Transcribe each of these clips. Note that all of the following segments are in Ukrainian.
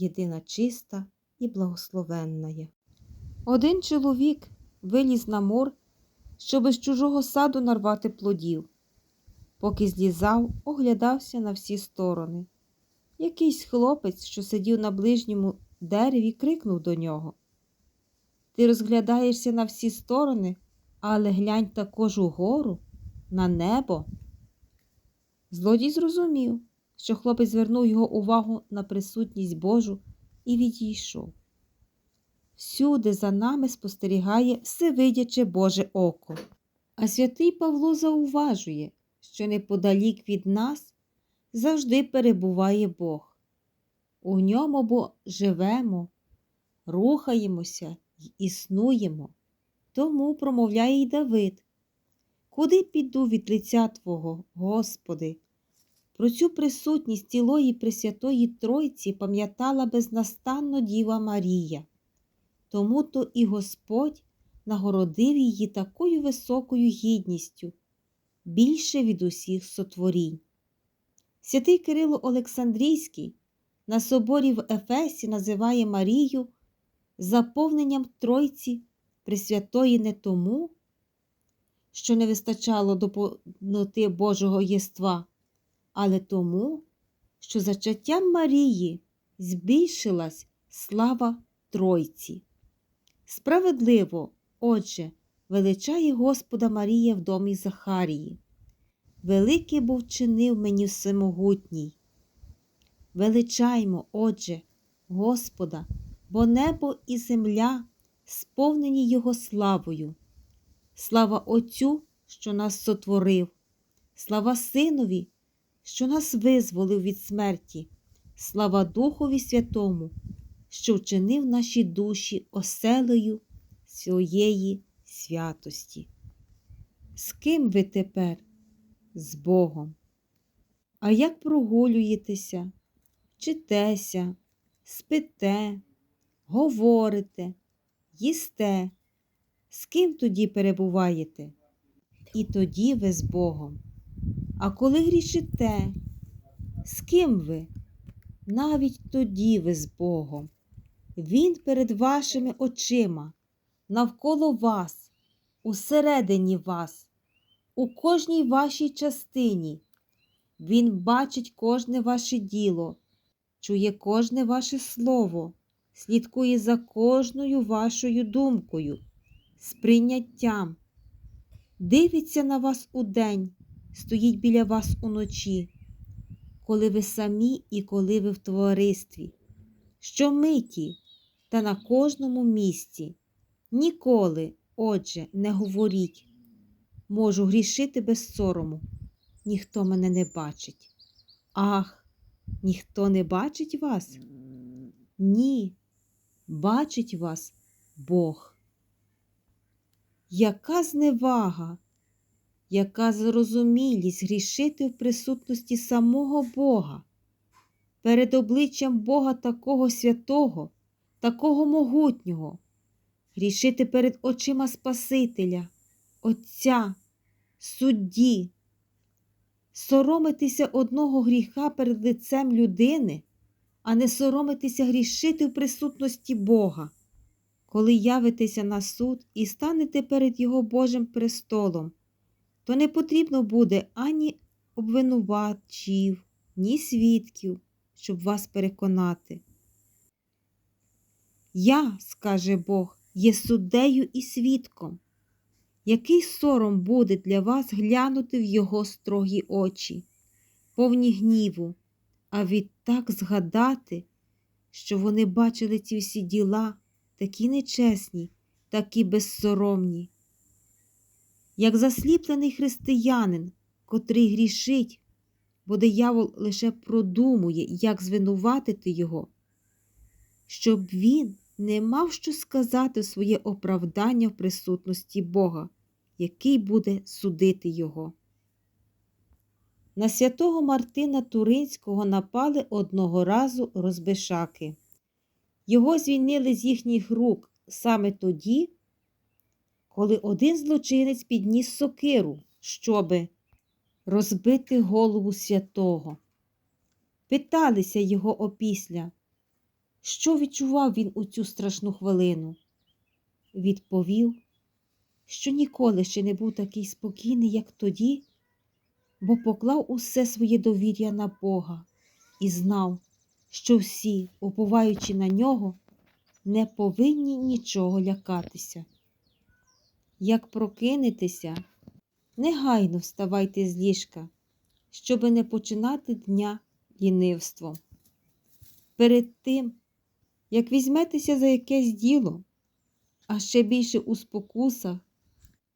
єдина чиста і благословенна. є. Один чоловік виліз на мор, щоб з чужого саду нарвати плодів. Поки злізав, оглядався на всі сторони. Якийсь хлопець, що сидів на ближньому дереві, крикнув до нього. Ти розглядаєшся на всі сторони, але глянь також угору, на небо. Злодій зрозумів, що хлопець звернув його увагу на присутність Божу і відійшов. Всюди за нами спостерігає всевидяче Боже око. А святий Павло зауважує, що неподалік від нас завжди перебуває Бог. У ньому бо живемо, рухаємося й існуємо. Тому промовляє й Давид. Куди піду від лиця Твого, Господи? Про цю присутність цілої Пресвятої Тройці пам'ятала безнастанно Діва Марія. Тому то і Господь нагородив її такою високою гідністю, більше від усіх сотворінь. Святий Кирило Олександрійський на соборі в Ефесі називає Марію заповненням Тройці Пресвятої не тому, що не вистачало до Божого єства, але тому, що зачаттям Марії збільшилась слава Тройці. Справедливо, отже, величає Господа Марія в домі Захарії. Великий був чинив мені всемогутній. Величаймо, отже, Господа, бо небо і земля сповнені Його славою. Слава Отцю, що нас сотворив, слава Синові, що нас визволив від смерті, слава Духові Святому, що вчинив наші душі оселею своєї святості. З ким ви тепер? З Богом. А як прогулюєтеся, вчитеся, спите, говорите, їсте, з ким тоді перебуваєте? І тоді ви з Богом. А коли грішите, з ким ви? Навіть тоді ви з Богом. Він перед вашими очима, навколо вас, усередині вас, у кожній вашій частині. Він бачить кожне ваше діло, чує кожне ваше слово, слідкує за кожною вашою думкою, сприйняттям, дивиться на вас удень, стоїть біля вас уночі, коли ви самі і коли ви в товаристві, щомиті та на кожному місці. Ніколи, отже, не говоріть, можу грішити без сорому, ніхто мене не бачить. Ах, ніхто не бачить вас? Ні, бачить вас Бог. Яка зневага, яка зрозумілість грішити в присутності самого Бога, перед обличчям Бога такого святого, такого могутнього, грішити перед очима Спасителя, Отця, судді, соромитися одного гріха перед лицем людини, а не соромитися грішити в присутності Бога. Коли явитеся на суд і станете перед Його Божим престолом, то не потрібно буде ані обвинувачів, ні свідків, щоб вас переконати. Я, скаже Бог, є суддею і свідком. Який сором буде для вас глянути в його строгі очі, повні гніву, а відтак згадати, що вони бачили ці всі діла, такі нечесні, такі безсоромні. Як засліплений християнин, котрий грішить, бо диявол лише продумує, як звинуватити його, щоб він не мав що сказати своє оправдання в присутності Бога, який буде судити його. На святого Мартина Туринського напали одного разу розбишаки. Його звільнили з їхніх рук саме тоді, коли один злочинець підніс сокиру, щоби розбити голову святого. Питалися його опісля, що відчував він у цю страшну хвилину. Відповів, що ніколи ще не був такий спокійний, як тоді, бо поклав усе своє довір'я на Бога і знав, що всі, уповаючи на нього, не повинні нічого лякатися. Як прокинетеся, негайно вставайте з ліжка, щоби не починати дня лінивством. Перед тим, як візьметеся за якесь діло, а ще більше у спокусах,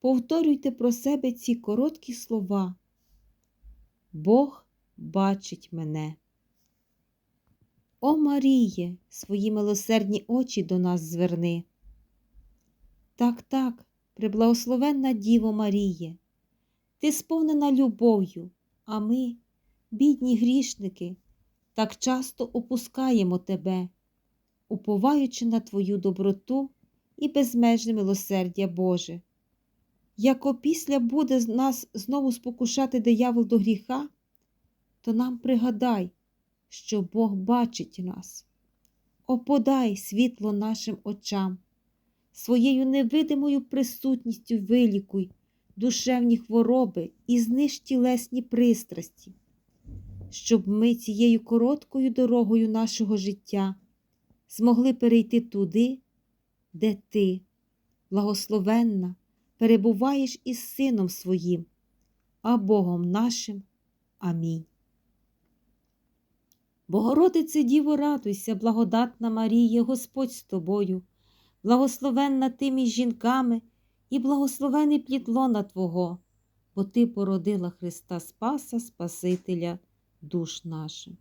повторюйте про себе ці короткі слова. Бог бачить мене. О Маріє, свої милосердні очі до нас зверни. Так, так, преблагословенна Діво Маріє, ти сповнена любов'ю, а ми, бідні грішники, так часто опускаємо тебе, уповаючи на Твою доброту і безмежне милосердя Боже. Як опісля буде нас знову спокушати диявол до гріха, то нам пригадай, що Бог бачить нас. Оподай світло нашим очам, своєю невидимою присутністю вилікуй душевні хвороби і зниж тілесні пристрасті, щоб ми цією короткою дорогою нашого життя змогли перейти туди, де ти, благословенна, перебуваєш із Сином Своїм, а Богом нашим. Амінь. Богородице Діво, радуйся, благодатна Марія, Господь з тобою, благословенна ти між жінками і благословений плід лона Твого, бо Ти породила Христа Спаса, Спасителя душ наших.